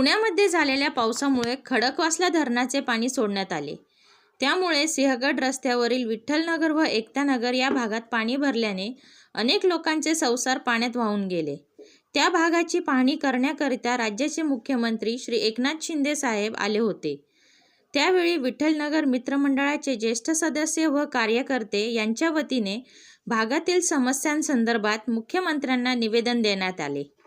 पुण्यामध्ये झालेल्या पावसामुळे खडकवासला धरणाचे पाणी सोडण्यात आले. त्यामुळे सिंहगड रस्त्यावरील विठ्ठलनगर व एकतानगर या भागात पाणी भरल्याने अनेक लोकांचे संसार पाण्यात वाहून गेले. त्या भागाची पाहणी करण्याकरिता राज्याचे मुख्यमंत्री श्री एकनाथ शिंदे साहेब आले होते. त्यावेळी विठ्ठलनगर मित्रमंडळाचे ज्येष्ठ सदस्य व कार्यकर्ते यांच्या वतीने भागातील समस्यांसंदर्भात मुख्यमंत्र्यांना निवेदन देण्यात आले.